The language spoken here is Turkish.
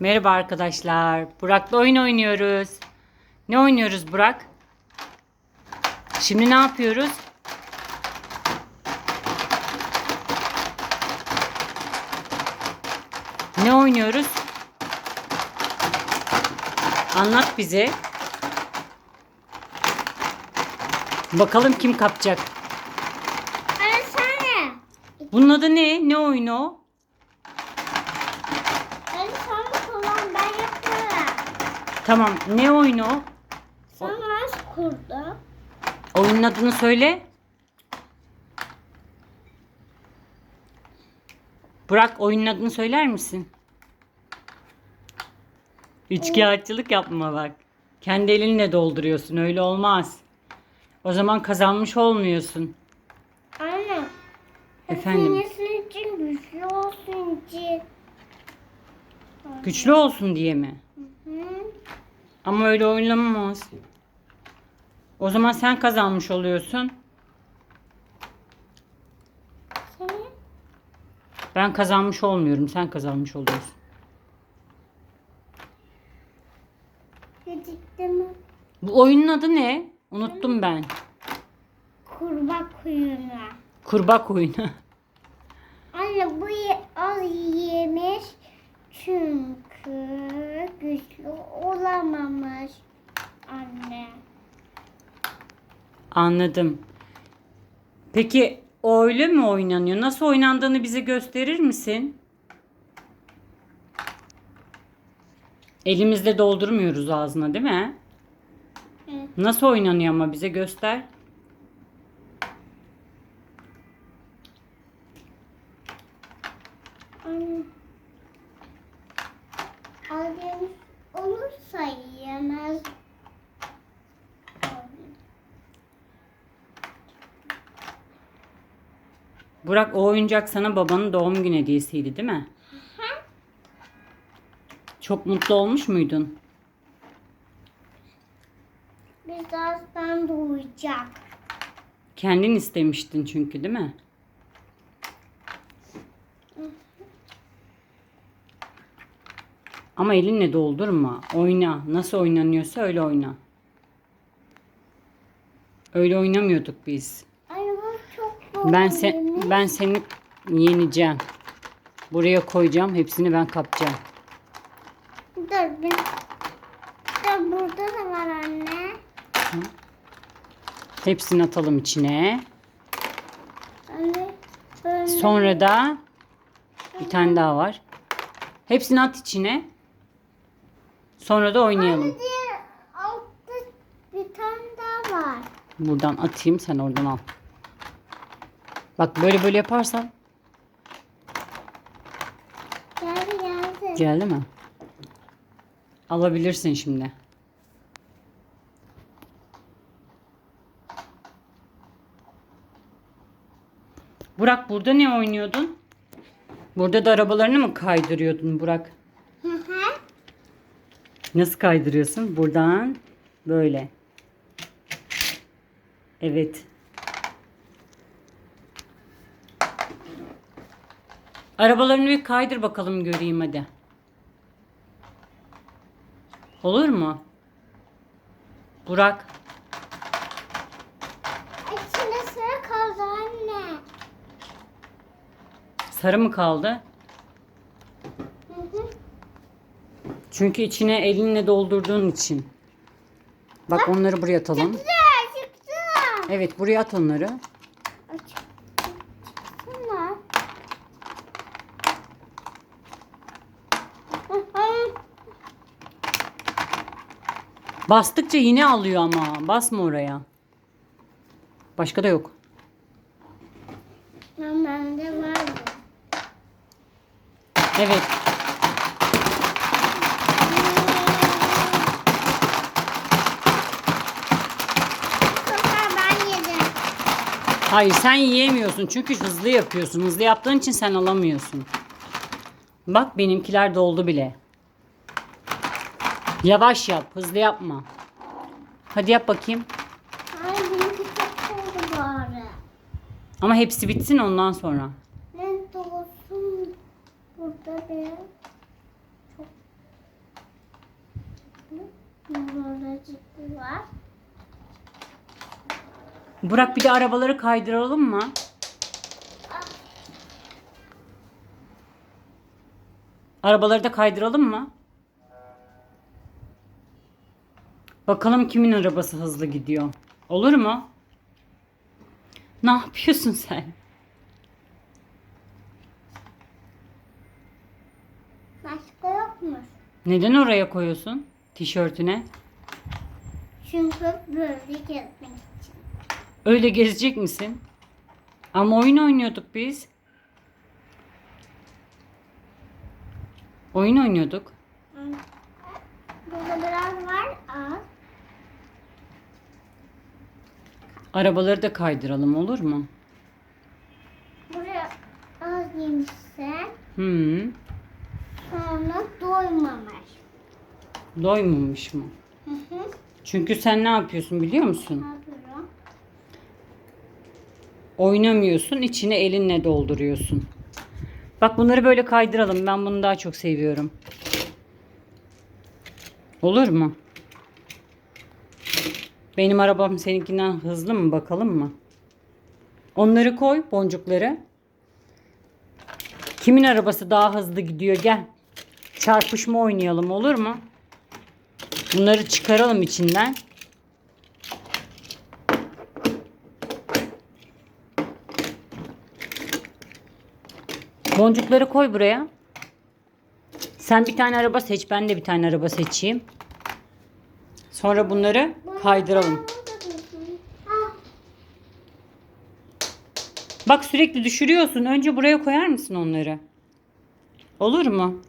Merhaba arkadaşlar. Burak'la oyun oynuyoruz. Ne oynuyoruz Burak? Şimdi ne yapıyoruz? Ne oynuyoruz? Anlat bize. Bakalım kim kapacak. Arasana. Bunun adı ne? Ne oyunu o? Tamam. Ne oyunu o? Sen nasıl kurdun? Oyunun adını söyle. Burak oyunun adını söyler misin? Üçkağıtçılık yapma bak. Kendi elinle dolduruyorsun. Öyle olmaz. O zaman kazanmış olmuyorsun. Anne. Efendim? Senin için güçlü olsun için. Güçlü olsun diye mi? Ama öyle oynanmaz. O zaman sen kazanmış oluyorsun. Senin Ben kazanmış olmuyorum. Sen kazanmış oluyorsun. gecikti mi? Bu oyunun adı ne? Unuttum ben. Kurbağa kuyruğuna. Kurbak oyunu. Anne bu ye- az yemiş çünkü güçlü olamamış. Anne. Anladım. Peki öyle mi oynanıyor? Nasıl oynandığını bize gösterir misin? Elimizde doldurmuyoruz ağzına değil mi? Evet. Nasıl oynanıyor ama bize göster. Anne. Burak o oyuncak sana babanın doğum günü hediyesiydi değil mi? Çok mutlu olmuş muydun? Birazdan doğacak. Kendin istemiştin çünkü değil mi? Ama elinle doldurma. Oyna. Nasıl oynanıyorsa öyle oyna. Öyle oynamıyorduk biz. Anne bu çok zor. Ben sen ben seni yeneceğim. Buraya koyacağım. Hepsini ben kapacağım. Dur bir. Dur burada da var anne. Hepsini atalım içine. Anne. Böyle. Sonra da bir tane daha var. Hepsini at içine. Sonra da oynayalım. Anne diğer altta bir tane daha var. Buradan atayım sen oradan al. Bak böyle böyle yaparsan Geldi geldi. geldi mi? Alabilirsin şimdi. Burak burada ne oynuyordun? Burada da arabalarını mı kaydırıyordun Burak? Hı hı. Nasıl kaydırıyorsun? Buradan böyle. Evet. Arabalarını bir kaydır bakalım göreyim hadi. Olur mu? Burak. İçinde sıra kaldı anne. Sarı mı kaldı? Hı hı. Çünkü içine elinle doldurduğun için. Bak onları buraya atalım. Güzel çıktı. Evet buraya at onları. Aç. Çıksana. Hı hı. Bastıkça yine alıyor ama. Basma oraya. Başka da yok. Bende var bu. Evet. Sefer ben yedim. Hayır sen yiyemiyorsun çünkü hızlı yapıyorsun. Hızlı yaptığın için sen alamıyorsun. Bak benimkiler doldu bile. Yavaş yap, hızlı yapma. Hadi yap bakayım. Ay benimki çok oldu bari. Ama hepsi bitsin ondan sonra. Ne dolsun burada bir. Çok var. Burak bir de arabaları kaydıralım mı? Arabaları da kaydıralım mı? Bakalım kimin arabası hızlı gidiyor. Olur mu? Ne yapıyorsun sen? Başka yokmuş. Neden oraya koyuyorsun? Tişörtüne. Çünkü böyle gezmek için. Öyle gezecek misin? Ama oyun oynuyorduk biz. Oyun oynuyorduk. Burada biraz var az. Arabaları da kaydıralım olur mu? Buraya az yemişsen Hmm. sonra doymamış. Doymamış mı? Hı hı. Çünkü sen ne yapıyorsun biliyor musun? Ne yapıyorum? Oynamıyorsun, içine elinle dolduruyorsun. Bak bunları böyle kaydıralım. Ben bunu daha çok seviyorum. Olur mu? Benim arabam seninkinden hızlı mı bakalım mı? Onları koy, boncukları. Kimin arabası daha hızlı gidiyor gel. Çarpışma oynayalım olur mu? Bunları çıkaralım içinden. Boncukları koy buraya. Sen bir tane araba seç, ben de bir tane araba seçeyim. Sonra bunları kaydıralım. Bak sürekli düşürüyorsun. Önce buraya koyar mısın onları? Olur mu?